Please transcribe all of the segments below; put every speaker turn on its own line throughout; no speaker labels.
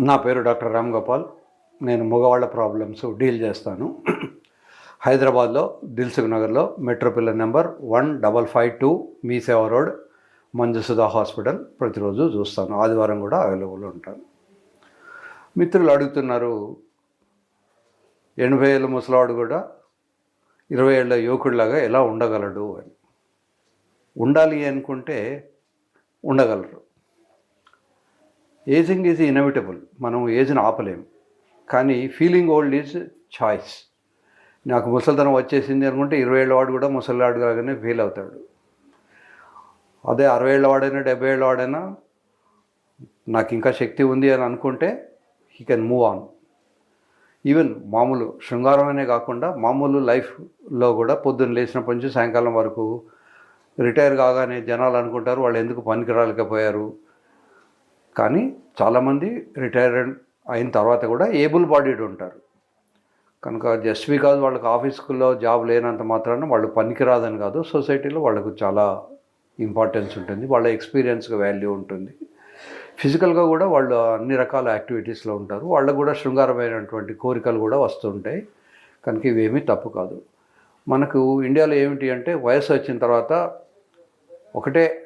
నా పేరు డాక్టర్ రామ్ గోపాల్. నేను మగవాళ్ళ ప్రాబ్లమ్స్ డీల్ చేస్తాను. హైదరాబాద్లో దిల్సుఖ్ నగర్లో metro pillar number one double five two Mee Seva road Manjusudha hospital ప్రతిరోజు చూస్తాను. ఆదివారం కూడా అవైలబుల్ ఉంటాను. మిత్రులు అడుగుతున్నారు ఎనభై ఏళ్ళ ముసలాడు కూడా ఇరవై ఏళ్ళ యువకుడిలాగా ఎలా ఉండగలడు అని. ఉండాలి అనుకుంటే ఉండగలరు. ఏజింగ్ ఈజ్ ఇన్ఎవిటబుల్ మనం ఏజ్ని ఆపలేము కానీ ఫీలింగ్ ఓల్డ్ ఈజ్ చాయిస్ నాకు ముసలితనం వచ్చేసింది అనుకుంటే ఇరవై ఏళ్ళ వాడు కూడా ముసలివాడు కాగానే ఫీల్ అవుతాడు. అదే అరవై ఏళ్ళ వాడైనా డెబ్బై ఏళ్ళ వాడైనా నాకు ఇంకా శక్తి ఉంది అని అనుకుంటే he can move on even మామూలు శృంగారమనే కాకుండా మామూలు లైఫ్లో కూడా పొద్దున్న లేచినప్పటి నుంచి సాయంకాలం వరకు రిటైర్ కాగానే జనాలు అనుకుంటారు వాళ్ళు ఎందుకు పనికి రాలేకపోయారు కానీ చాలామంది రిటైర్ అయిన తర్వాత కూడా ఏబుల్ బాడీడ్ ఉంటారు. కనుక జస్ట్ బికాజ్ వాళ్ళకి ఆఫీస్లో జాబ్ లేనంత మాత్రాన వాళ్ళు పనికిరాదని కాదు సొసైటీలో వాళ్ళకు చాలా ఇంపార్టెన్స్ ఉంటుంది వాళ్ళ ఎక్స్పీరియన్స్కి వాల్యూ ఉంటుంది. ఫిజికల్గా కూడా వాళ్ళు అన్ని రకాల యాక్టివిటీస్లో ఉంటారు వాళ్ళకు కూడా శృంగారమైనటువంటి కోరికలు కూడా వస్తుంటాయి. కనుక ఇవేమీ తప్పు కాదు. మనకు ఇండియాలో ఏమిటి అంటే వయసు వచ్చిన తర్వాత ఒకటే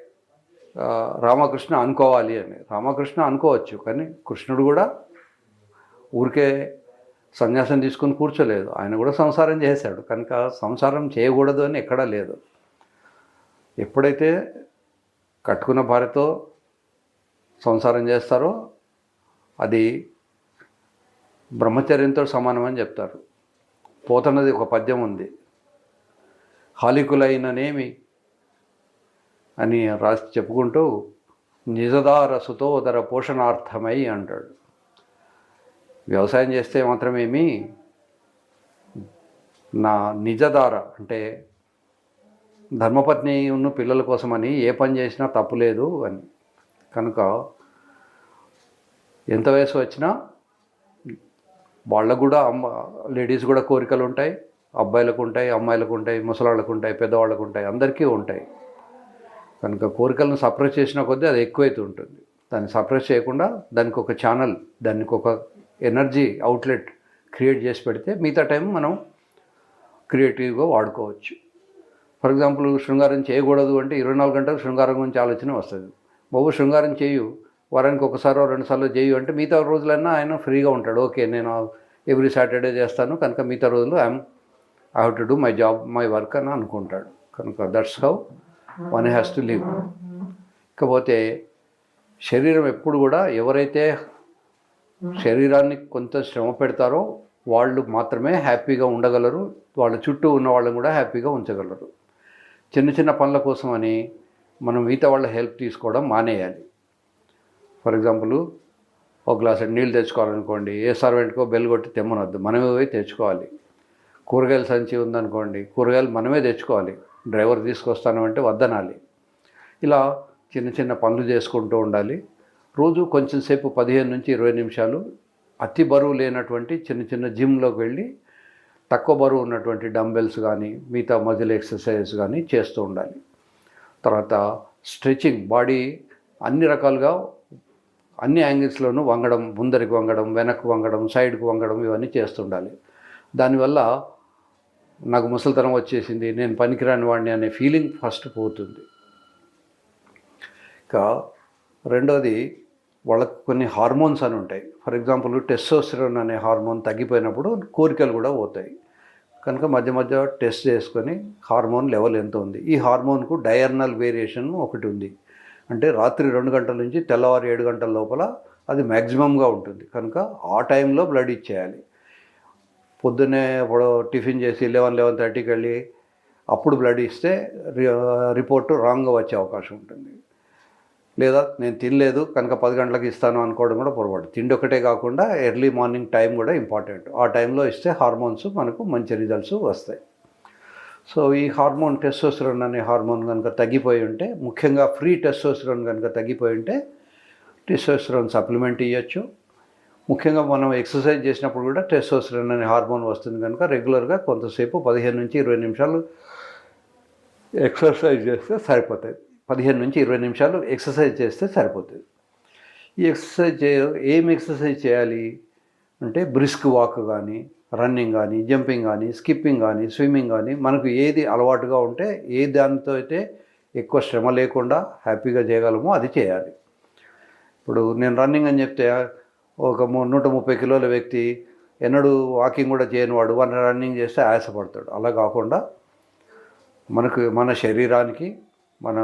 రామకృష్ణ అనుకోవాలి అని. రామకృష్ణ అనుకోవచ్చు కానీ కృష్ణుడు కూడా ఊరికే సన్యాసం తీసుకొని కూర్చోలేదు. ఆయన కూడా సంసారం చేశాడు కనుక సంసారం చేయకూడదు అని ఎక్కడా లేదు. ఎప్పుడైతే కట్టుకున్న భార్యతో సంసారం చేస్తారో అది బ్రహ్మచర్యంతో సమానమని చెప్తారు. పోతున్నది ఒక పద్యం ఉంది. హాలికులైననేమి అని రాసి చెప్పుకుంటూ నిజదార సుతోదర పోషణార్థమై అంటాడు. వ్యవసాయం చేస్తే మాత్రమేమి నా నిజదార అంటే ధర్మపత్ని ఉన్న పిల్లల కోసమని ఏ పని చేసినా తప్పులేదు అని. కనుక ఎంత వయసు వచ్చినా వాళ్ళకు కూడా అమ్మ లేడీస్ కూడా కోరికలు ఉంటాయి. అబ్బాయిలకు ఉంటాయి అమ్మాయిలకు ఉంటాయి ముసలాళ్ళకు ఉంటాయి పెద్దవాళ్ళకు ఉంటాయి అందరికీ ఉంటాయి. కనుక కోరికలను సప్రెస్ చేసిన కొద్దీ అది ఎక్కువైతే ఉంటుంది. దాన్ని సప్రెస్ చేయకుండా దానికి ఒక ఛానల్ దానికి ఒక ఎనర్జీ అవుట్లెట్ క్రియేట్ చేసి పెడితే మిగతా టైం మనం క్రియేటివ్గా వాడుకోవచ్చు. ఫర్ ఎగ్జాంపుల్ శృంగారం చేయకూడదు అంటే ఇరవై నాలుగు గంటలు శృంగారం గురించి ఆలోచన వస్తుంది. బాబు శృంగారం చేయు. వారానికి ఒకసారో రెండుసార్లు చేయు అంటే మిగతా రోజులన్నా ఆయన ఫ్రీగా ఉంటాడు. ఓకే నేను ఎవ్రీ సాటర్డే చేస్తాను. కనుక మిగతా రోజులు I'm I have to do my job my work అని అనుకుంటాడు. కనుక that's how one has to live ఇకపోతే శరీరం ఎప్పుడు కూడా ఎవరైతే శరీరాన్ని కొంత శ్రమ పెడతారో వాళ్ళు మాత్రమే హ్యాపీగా ఉండగలరు. వాళ్ళ చుట్టూ ఉన్న వాళ్ళని కూడా హ్యాపీగా ఉంచగలరు. చిన్న చిన్న పనుల కోసమని మనం మిగతా వాళ్ళ హెల్ప్ తీసుకోవడం మానేయాలి. ఫర్ ఎగ్జాంపుల్ ఒక గ్లాస్ నీళ్ళు తెచ్చుకోవాలనుకోండి ఏ సర్వెంట్కో బెల్ కొట్టి తెమ్మనొద్దు. మనమే పోయి తెచ్చుకోవాలి. కూరగాయల సంచి ఉందనుకోండి కూరగాయలు మనమే తెచ్చుకోవాలి. డ్రైవర్ తీసుకొస్తాను అంటే వద్దనాలి. ఇలా చిన్న చిన్న పనులు చేసుకుంటూ ఉండాలి. రోజు కొంచెం సేపు పదిహేను నుంచి ఇరవై నిమిషాలు అతి బరువు లేనటువంటి చిన్న చిన్న జిమ్లోకి వెళ్ళి తక్కువ బరువు ఉన్నటువంటి డంబెల్స్ కానీ మిగతా మజిల్ ఎక్సర్సైజ్ కానీ చేస్తూ ఉండాలి. తర్వాత స్ట్రెచింగ్ బాడీ అన్ని రకాలుగా అన్ని యాంగిల్స్లోనూ వంగడం ముందరికి వంగడం వెనక్కి వంగడం సైడ్కి వంగడం ఇవన్నీ చేస్తుండాలి దానివల్ల నాకు ముసలితనం వచ్చేసింది నేను పనికిరాని వాడిని అనే ఫీలింగ్ ఫస్ట్ పోతుంది. ఇంకా రెండోది వాళ్ళకు కొన్ని హార్మోన్స్ అని ఉంటాయి. ఫర్ ఎగ్జాంపుల్ టెస్టోస్టిరోన్ అనే హార్మోన్ తగ్గిపోయినప్పుడు కోరికలు కూడా పోతాయి. కనుక మధ్య మధ్య టెస్ట్ చేసుకొని హార్మోన్ లెవెల్ ఎంత ఉంది. ఈ హార్మోన్కు డయర్నల్ వేరియేషన్ ఒకటి ఉంది. అంటే రాత్రి రెండు గంటల నుంచి తెల్లవారు ఏడు గంటల లోపల అది మ్యాక్సిమంగా ఉంటుంది. కనుక ఆ టైంలో బ్లడ్ ఇచ్చేయాలి. పొద్దున్నే ఇప్పుడు టిఫిన్ చేసి లెవెన్ లెవెన్ థర్టీకి వెళ్ళి అప్పుడు బ్లడ్ ఇస్తే రి- రిపోర్టు రాంగ్గా వచ్చే అవకాశం ఉంటుంది. లేదా నేను తినలేదు కనుక పది గంటలకు ఇస్తాను అనుకోవడం కూడా పొరపాటు. తిండి ఒకటే కాకుండా ఎర్లీ మార్నింగ్ టైం కూడా ఇంపార్టెంట్. ఆ టైంలో ఇస్తే హార్మోన్స్ మనకు మంచి రిజల్ట్స్ వస్తాయి. సో ఈ హార్మోన్ టెస్టోస్టిరోన్ అనే హార్మోన్ కనుక తగ్గిపోయి ఉంటే ముఖ్యంగా ఫ్రీ టెస్టోస్టిరోన్ కనుక తగ్గిపోయి ఉంటే టెస్టోస్టిరోన్ సప్లిమెంట్ ఇవ్వచ్చు ముఖ్యంగా మనం ఎక్సర్సైజ్ చేసినప్పుడు కూడా టెస్టోస్టిరోన్ అనే హార్మోన్ వస్తుంది కనుక రెగ్యులర్గా కొంతసేపు పదిహేను నుంచి ఇరవై నిమిషాలు ఎక్సర్సైజ్ చేస్తే సరిపోతుంది పదిహేను నుంచి ఇరవై నిమిషాలు ఎక్సర్సైజ్ చేస్తే సరిపోతుంది ఈ ఎక్సర్సైజ్ చే ఏం ఎక్సర్సైజ్ చేయాలి అంటే బ్రిస్క్ వాక్ కానీ రన్నింగ్ కానీ జంపింగ్ కానీ స్కిప్పింగ్ కానీ స్విమ్మింగ్ కానీ మనకు ఏది అలవాటుగా ఉంటే ఏ దానితో అయితే ఎక్కువ శ్రమ లేకుండా హ్యాపీగా చేయగలమో అది చేయాలి. ఇప్పుడు నేను రన్నింగ్ అని చెప్తే ఒక ము- నూట ముప్పై కిలోల వ్యక్తి ఎన్నడూ వాకింగ్ కూడా చేయని వాడు వన్ రన్నింగ్ చేస్తే ఆయాసపడతాడు. అలా కాకుండా మనకు మన శరీరానికి మన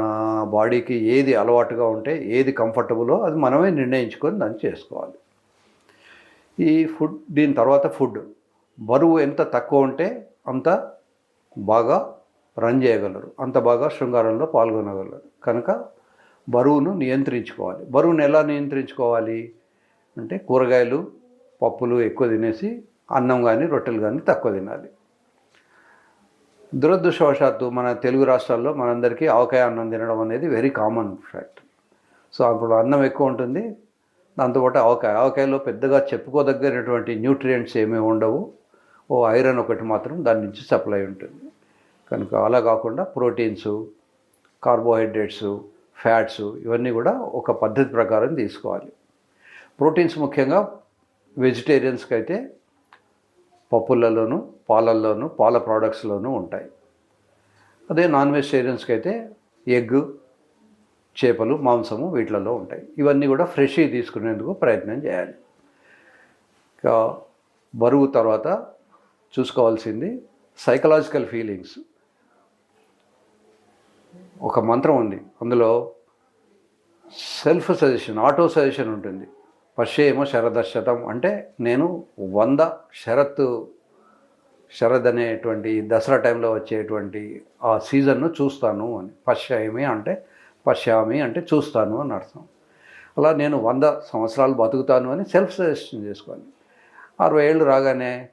బాడీకి ఏది అలవాటుగా ఉంటే ఏది కంఫర్టబులో అది మనమే నిర్ణయించుకొని దాన్ని చేసుకోవాలి. ఈ ఫుడ్ దీని తర్వాత ఫుడ్. బరువు ఎంత తక్కువ ఉంటే అంత బాగా రన్ చేయగలరు. అంత బాగా శృంగారంలో పాల్గొనగలరు. కనుక బరువును నియంత్రించుకోవాలి. బరువును ఎలా నియంత్రించుకోవాలి? అంటే కూరగాయలు పప్పులు ఎక్కువ తినేసి అన్నం కానీ రొట్టెలు కానీ తక్కువ తినాలి. దురదృష్టవశాత్తు మన తెలుగు రాష్ట్రాల్లో మనందరికీ ఆవకాయ అన్నం తినడం అనేది వెరీ కామన్ ఫ్యాక్ట్ సో అప్పుడు అన్నం ఎక్కువ ఉంటుంది. దాంతోపాటు ఆవకాయ ఆవకాయలో పెద్దగా చెప్పుకోదగ్గనటువంటి న్యూట్రియంట్స్ ఏమీ ఉండవు. ఓ ఐరన్ ఒకటి మాత్రం దాని నుంచి సప్లై ఉంటుంది. కనుక అలా కాకుండా ప్రోటీన్స్ కార్బోహైడ్రేట్స్ ఫ్యాట్స్ ఇవన్నీ కూడా ఒక పద్ధతి ప్రకారం తీసుకోవాలి. ప్రోటీన్స్ ముఖ్యంగా వెజిటేరియన్స్కి అయితే పప్పులలోను పాలల్లోనూ పాల ప్రోడక్ట్స్లోనూ ఉంటాయి. అదే నాన్ వెజిటేరియన్స్కి అయితే ఎగ్ చేపలు మాంసము వీటిలలో ఉంటాయి. ఇవన్నీ కూడా ఫ్రెష్ తీసుకునేందుకు ప్రయత్నం చేయాలి. ఇంకా బరువు తర్వాత చూసుకోవాల్సింది సైకలాజికల్ ఫీలింగ్స్. ఒక మంత్రం ఉంది. అందులో సెల్ఫ్ సజెషన్ ఆటో సజెషన్ ఉంటుంది. పశ్చేమో శరదశతం అంటే నేను వంద శరత్తు శరద్ అనేటువంటి దసరా టైంలో వచ్చేటువంటి ఆ సీజన్ను చూస్తాను అని. పశ్చామి అంటే పశ్చామి అంటే చూస్తాను అని అర్థం. అలా నేను వంద సంవత్సరాలు బతుకుతాను అని సెల్ఫ్ సజెషన్ చేసుకోవాలి. అరవై ఏళ్ళు రాగానే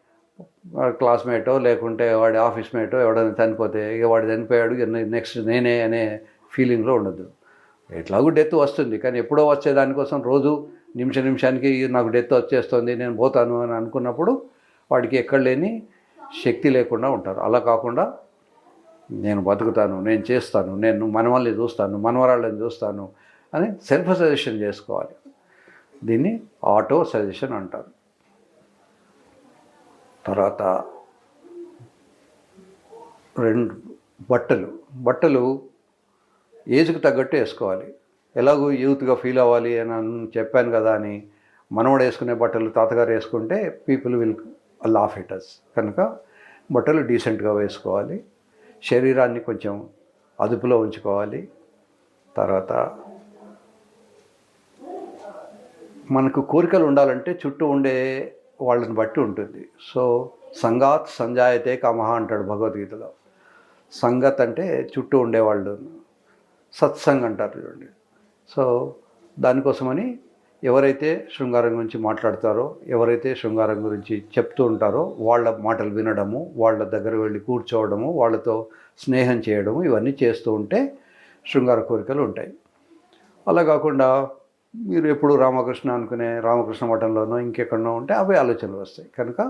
క్లాస్మేటో లేకుంటే వాడి ఆఫీస్ మేటో ఎవడైనా చనిపోతే ఇక వాడు చనిపోయాడు నెక్స్ట్ నేనే అనే ఫీలింగ్లో ఉండదు ఎట్లాగూ డెత్ వస్తుంది కానీ ఎప్పుడో వచ్చే దానికోసం రోజు నిమిష నిమిషానికి నాకు డెత్ వచ్చేస్తుంది నేను పోతాను అని అనుకున్నప్పుడు వాడికి ఎక్కడ లేని శక్తి లేకుండా ఉంటారు. అలా కాకుండా నేను బతుకుతాను నేను చేస్తాను నేను మనవల్ని చూస్తాను మనవరాళ్ళని చూస్తాను అని సెల్ఫ్ సజెషన్ చేసుకోవాలి. దీన్ని ఆటో సజెషన్ అంటారు. తర్వాత రెండు బట్టలు. బట్టలు ఏజ్కి తగ్గట్టు వేసుకోవాలి. ఎలాగో యూత్గా ఫీల్ అవ్వాలి అని చెప్పాను కదా అని మనవడు వేసుకునే బట్టలు తాతగారు వేసుకుంటే పీపుల్ విల్ లాఫ్ ఇట్ కనుక బట్టలు డీసెంట్గా వేసుకోవాలి. శరీరాన్ని కొంచెం అదుపులో ఉంచుకోవాలి. తర్వాత మనకు కోరికలు ఉండాలంటే చుట్టూ ఉండే వాళ్ళని బట్టి ఉంటుంది. సో సంగాత్ సంజాయతే కమహ అంటాడు భగవద్గీతలో. సంగత్ అంటే చుట్టూ ఉండేవాళ్ళు. సత్సంగ్ అంటారు చూడండి. సో దానికోసమని ఎవరైతే శృంగారం గురించి మాట్లాడతారో ఎవరైతే శృంగారం గురించి చెప్తూ ఉంటారో వాళ్ళ మాటలు వినడము వాళ్ళ దగ్గర వెళ్ళి కూర్చోవడము వాళ్ళతో స్నేహం చేయడము ఇవన్నీ చేస్తూ ఉంటే శృంగార కోరికలు ఉంటాయి. అలా కాకుండా మీరు ఎప్పుడు రామకృష్ణ అనుకునే రామకృష్ణ మఠంలోనో ఇంకెక్కడనో ఉంటే అవే ఆలోచనలు వస్తాయి. కనుక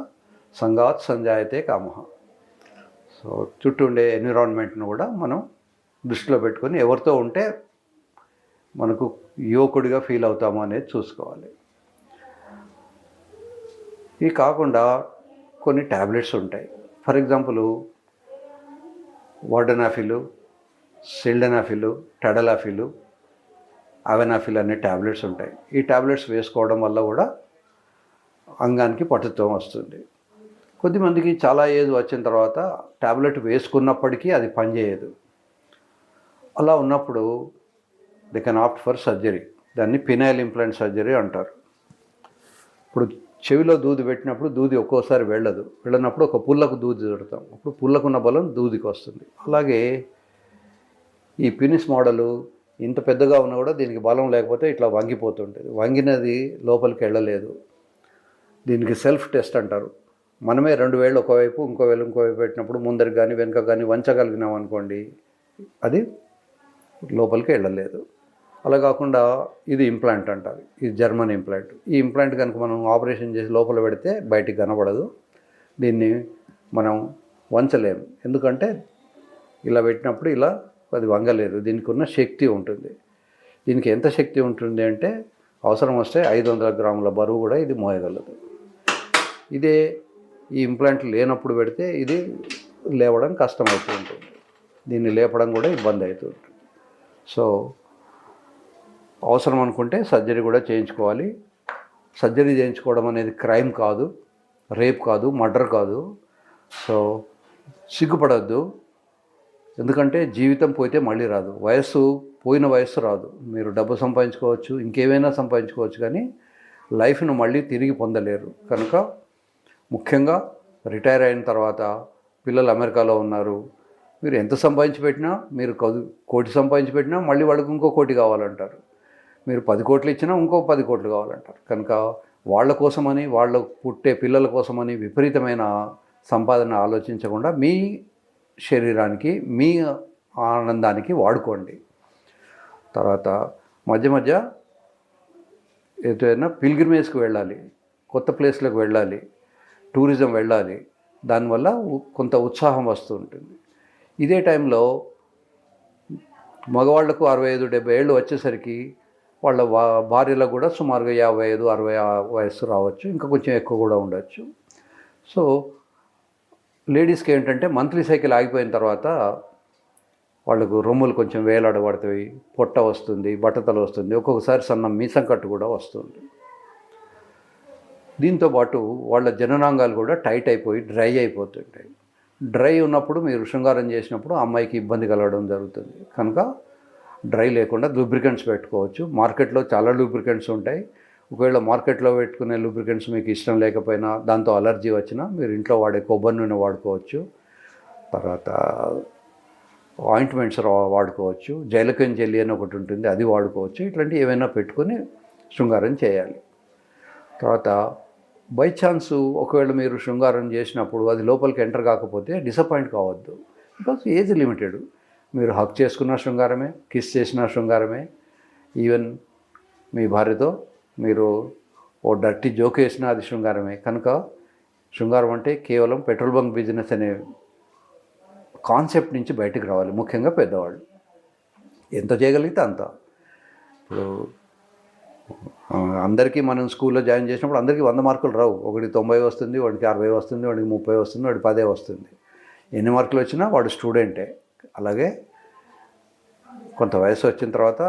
సంగాత్ సంజాయతే కామహ సో చుట్టూ ఉండే ఎన్విరాన్మెంట్ను కూడా మనం దృష్టిలో పెట్టుకొని ఎవరితో ఉంటే మనకు యువకుడిగా ఫీల్ అవుతాము అనేది చూసుకోవాలి. ఇవి కాకుండా కొన్ని ట్యాబ్లెట్స్ ఉంటాయి. ఫర్ ఎగ్జాంపుల్ వార్డనాఫిలు సిల్డనాఫిలు టెడలాఫిలు అవెనాఫిల్ అనే ట్యాబ్లెట్స్ ఉంటాయి. ఈ ట్యాబ్లెట్స్ వేసుకోవడం వల్ల కూడా అంగానికి పటుత్వం వస్తుంది. కొద్దిమందికి చాలా ఏజ్ వచ్చిన తర్వాత ట్యాబ్లెట్ వేసుకున్నప్పటికీ అది పనిచేయదు. అలా ఉన్నప్పుడు they can opt for surgery దాన్ని పినైల్ ఇంప్లాంట్ సర్జరీ అంటారు. ఇప్పుడు చెవిలో దూది పెట్టినప్పుడు దూది ఒక్కోసారి వెళ్ళదు. వెళ్ళినప్పుడు ఒక పుల్లకు దూది పెడతాం అప్పుడు పుల్లకున్న బలం దూదికి వస్తుంది. అలాగే ఈ పినిస్ మోడలు ఇంత పెద్దగా ఉన్నా కూడా దీనికి బలం లేకపోతే ఇట్లా వంగిపోతుంటుంది. వంగినది లోపలికి వెళ్ళలేదు. దీనికి సెల్ఫ్ టెస్ట్ అంటారు. మనమే రెండు వేళ్ళు ఒకవైపు ఇంకో వేలు ఇంకోవైపు పెట్టినప్పుడు ముందరికి కానీ వెనుక కానీ వంచగలిగినాం అనుకోండి అది లోపలికి వెళ్ళలేదు. అలా కాకుండా ఇది ఇంప్లాంట్ అంటారు. ఇది జర్మన్ ఇంప్లాంట్. ఈ ఇంప్లాంట్ కనుక మనం ఆపరేషన్ చేసి లోపల పెడితే బయటికి కనబడదు. దీన్ని మనం వంచలేము. ఎందుకంటే ఇలా పెట్టినప్పుడు ఇలా అది వంగలేదు. దీనికి ఉన్న శక్తి ఉంటుంది. దీనికి ఎంత శక్తి ఉంటుంది అంటే అవసరం వస్తే ఐదు వందల గ్రాముల బరువు కూడా ఇది మోయగలదు. ఇదే ఈ ఇంప్లాంట్ లేనప్పుడు పెడితే ఇది లేవడం కష్టమవుతూ ఉంటుంది. దీన్ని లేపడం కూడా ఇబ్బంది అవుతుంది సో అవసరం అనుకుంటే సర్జరీ కూడా చేయించుకోవాలి. సర్జరీ చేయించుకోవడం అనేది క్రైమ్ కాదు రేప్ కాదు మర్డర్ కాదు. సో సిగ్గుపడద్దు. ఎందుకంటే జీవితం పోతే మళ్ళీ రాదు. వయస్సు పోయిన వయస్సు రాదు. మీరు డబ్బు సంపాదించుకోవచ్చు ఇంకేమైనా సంపాదించుకోవచ్చు కానీ లైఫ్ను మళ్ళీ తిరిగి పొందలేరు. కనుక ముఖ్యంగా రిటైర్ అయిన తర్వాత పిల్లలు అమెరికాలో ఉన్నారు. మీరు ఎంత సంపాదించి పెట్టినా మీరు కోటి సంపాదించి పెట్టినా మళ్ళీ వాళ్ళకి ఇంకో కోటి కావాలంటారు. మీరు పది కోట్లు ఇచ్చినా ఇంకో పది కోట్లు కావాలంటారు. కనుక వాళ్ళ కోసమని వాళ్ళ పుట్టే పిల్లల కోసమని విపరీతమైన సంపాదన ఆలోచించకుండా మీ శరీరానికి మీ ఆనందానికి వాడుకోండి. తర్వాత మధ్య మధ్య ఏదైనా పిల్గ్రిమేజ్కి వెళ్ళాలి కొత్త ప్లేస్లకు వెళ్ళాలి టూరిజం వెళ్ళాలి దానివల్ల ఉ- కొంత ఉత్సాహం వస్తూ ఉంటుంది. ఇదే టైంలో మగవాళ్ళకు అరవై ఐదు డెబ్బై ఏళ్ళు వచ్చేసరికి వాళ్ళ భార్యలో భార్యలకు కూడా సుమారుగా యాభై ఐదు అరవై వయస్సు రావచ్చు. ఇంకా కొంచెం ఎక్కువ కూడా ఉండొచ్చు. సో లేడీస్కి ఏంటంటే మంత్లీ సైకిల్ ఆగిపోయిన తర్వాత వాళ్ళకు రొమ్ములు కొంచెం వేలాడబడతాయి. పొట్ట వస్తుంది బట్టతలు వస్తుంది. ఒక్కొక్కసారి సన్న మీసం కట్టు కూడా వస్తుంది. దీంతో పాటు వాళ్ళ జననాంగాలు కూడా టైట్ అయిపోయి డ్రై అయిపోతుంటాయి. డ్రై ఉన్నప్పుడు మీరు శృంగారం చేసినప్పుడు అమ్మాయికి ఇబ్బంది కలగడం జరుగుతుంది. కనుక డ్రై లేకుండా లూబ్రికెంట్స్ పెట్టుకోవచ్చు. మార్కెట్లో చాలా లూబ్రికెంట్స్ ఉంటాయి. ఒకవేళ మార్కెట్లో పెట్టుకునే లూబ్రికెంట్స్ మీకు ఇష్టం లేకపోయినా దాంతో అలర్జీ వచ్చినా మీరు ఇంట్లో వాడే కొబ్బరి నూనె వాడుకోవచ్చు. తర్వాత ఆయింట్మెంట్స్ వాడుకోవచ్చు. జైలకన్ జెల్లీ అని ఒకటి ఉంటుంది అది వాడుకోవచ్చు. ఇట్లాంటివి ఏమైనా పెట్టుకొని శృంగారం చేయాలి. తర్వాత బై ఛాన్స్ ఒకవేళ మీరు శృంగారం చేసినప్పుడు అది లోపలికి ఎంటర్ కాకపోతే డిసప్పాయింట్ కావద్దు. Because age limited. మీరు హక్ చేసుకున్న శృంగారమే కిస్ చేసిన శృంగారమే. ఈవెన్ మీ భార్యతో మీరు ఓ డర్టీ జోక్ వేసిన అది శృంగారమే. కనుక శృంగారం అంటే కేవలం పెట్రోల్ బంక్ బిజినెస్ అనే కాన్సెప్ట్ నుంచి బయటకు రావాలి. ముఖ్యంగా పెద్దవాళ్ళు. ఎంత చేయగలిగితే అంత. ఇప్పుడు అందరికీ మనం స్కూల్లో జాయిన్ చేసినప్పుడు అందరికీ వంద మార్కులు రావు. ఒకటి తొంభై వస్తుంది వాడికి అరవై వస్తుంది వాడికి ముప్పై వస్తుంది వాడికి పదే వస్తుంది. ఎన్ని మార్కులు వచ్చినా వాడు స్టూడెంటే. అలాగే కొంత వయసు వచ్చిన తర్వాత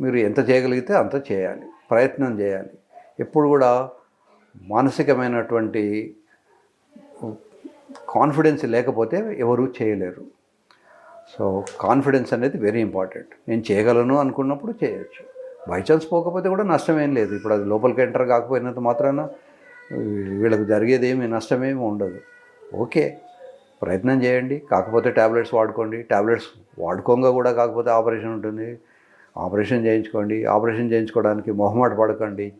మీరు ఎంత చేయగలిగితే అంత చేయాలి ప్రయత్నం చేయాలి. ఎప్పుడు కూడా మానసికమైనటువంటి కాన్ఫిడెన్స్ లేకపోతే ఎవరూ చేయలేరు. సో కాన్ఫిడెన్స్ అనేది వెరీ ఇంపార్టెంట్. నేను చేయగలను అనుకున్నప్పుడు చేయొచ్చు. బై ఛాన్స్ పోకపోతే కూడా నష్టమేం లేదు. ఇప్పుడు అది లోపలికి ఎంటర్ కాకపోయినంత మాత్రాన వీళ్ళకి జరిగేది ఏమి నష్టమేమి ఉండదు. ఓకే. ప్రయత్నం చేయండి. కాకపోతే ట్యాబ్లెట్స్ వాడుకోండి. ట్యాబ్లెట్స్ వాడుకోగా కూడా కాకపోతే ఆపరేషన్ ఉంటుంది. ఆపరేషన్ చేయించుకోండి. ఆపరేషన్ చేయించుకోవడానికి మొహమాట పడకండి.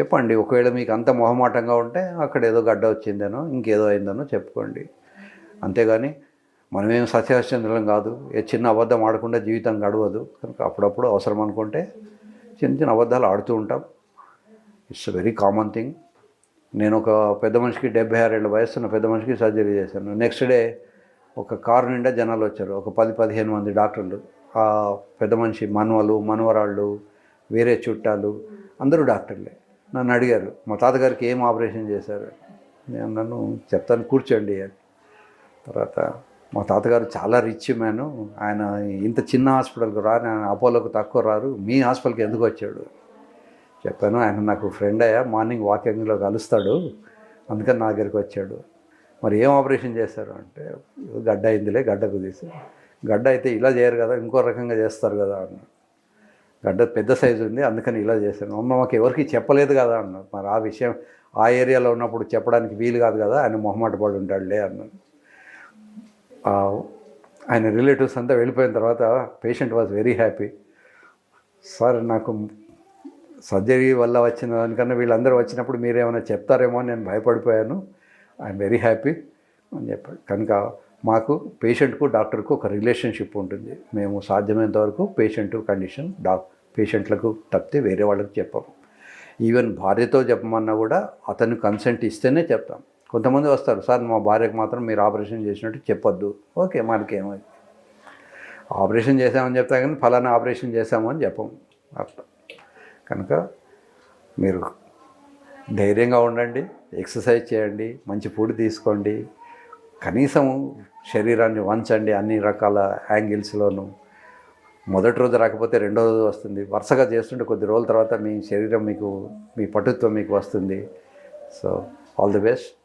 చెప్పండి. ఒకవేళ మీకు అంత మొహమాటంగా ఉంటే అక్కడ ఏదో గడ్డ వచ్చిందనో ఇంకేదో అయిందనో చెప్పుకోండి. అంతేగాని మనమేం సత్యాశ్చంద్రం కాదు. ఏ చిన్న అబద్ధం ఆడకుండా జీవితం గడవదు. కనుక అప్పుడప్పుడు అవసరం అనుకుంటే చిన్న చిన్న అబద్ధాలు ఆడుతూ ఉంటాం. ఇట్స్ వెరీ కామన్ థింగ్ నేను ఒక పెద్ద మనిషికి డెబ్బై ఆరేళ్ళ వయసున్న పెద్ద మనిషికి సర్జరీ చేశాను. నెక్స్ట్ డే ఒక కారు నిండా జనాలు వచ్చారు. ఒక పది పదిహేను మంది డాక్టర్లు. ఆ పెద్ద మనిషి మనవలు మనవరాళ్ళు వేరే చుట్టాలు అందరూ డాక్టర్లే. నన్ను అడిగారు మా తాతగారికి ఏం ఆపరేషన్ చేశారు? నేను నన్ను చెప్తాను కూర్చోండి తర్వాత మా తాతగారు చాలా రిచ్ మ్యాను. ఆయన ఇంత చిన్న హాస్పిటల్కి రాని ఆయన అపోలోకి తక్కువ రారు. మీ హాస్పిటల్కి ఎందుకు వచ్చాడు? చెప్పాను. ఆయన నాకు ఫ్రెండ్ అయ్యా మార్నింగ్ వాకింగ్లో కలుస్తాడు. అందుకని నా దగ్గరికి వచ్చాడు. మరి ఏం ఆపరేషన్ చేశారు అంటే గడ్డ అయిందిలే గడ్డకు తీసి. గడ్డ అయితే ఇలా చేయరు కదా ఇంకో రకంగా చేస్తారు కదా అన్న గడ్డ పెద్ద సైజు ఉంది అందుకని ఇలా చేశాను. అమ్మ మాకు ఎవరికి చెప్పలేదు కదా అన్న మరి ఆ విషయం ఆ ఏరియాలో ఉన్నప్పుడు చెప్పడానికి వీలు కాదు కదా ఆయన మొహమాట పడి ఉంటాడులే అన్నాను ఆయన రిలేటివ్స్ అంతా వెళ్ళిపోయిన తర్వాత patient was very happy sir నాకు సర్జరీ వల్ల వచ్చిన దానికన్నా వీళ్ళందరూ వచ్చినప్పుడు మీరేమైనా చెప్తారేమో అని నేను భయపడిపోయాను. ఐఎమ్ వెరీ హ్యాపీ అని చెప్పాడు. కనుక మాకు పేషెంట్కు డాక్టర్కు ఒక రిలేషన్షిప్ ఉంటుంది. మేము సాధ్యమైనంత వరకు పేషెంట్ కండిషన్ డాక్ పేషెంట్లకు తప్పితే వేరే వాళ్ళకి చెప్పము. ఈవెన్ భార్యతో చెప్పమన్నా కూడా అతను కన్సెంట్ ఇస్తేనే చెప్తాం. కొంతమంది వస్తారు సార్ మా భార్యకు మాత్రం మీరు ఆపరేషన్ చేసినట్టు చెప్పొద్దు. ఓకే మనకేమైంది. ఆపరేషన్ చేసామని చెప్తా కానీ ఫలానా ఆపరేషన్ చేసాము అని చెప్పము. అట్లా. కనుక మీరు ధైర్యంగా ఉండండి ఎక్సర్సైజ్ చేయండి మంచి ఫుడ్ తీసుకోండి కనీసం శరీరాన్ని వంచండి అన్ని రకాల యాంగిల్స్లోనూ. మొదటి రోజు రాకపోతే రెండో రోజు వస్తుంది. వరుసగా చేస్తుంటే కొద్ది రోజుల తర్వాత మీ శరీరం మీకు మీ పటుత్వం మీకు వస్తుంది. So all the best.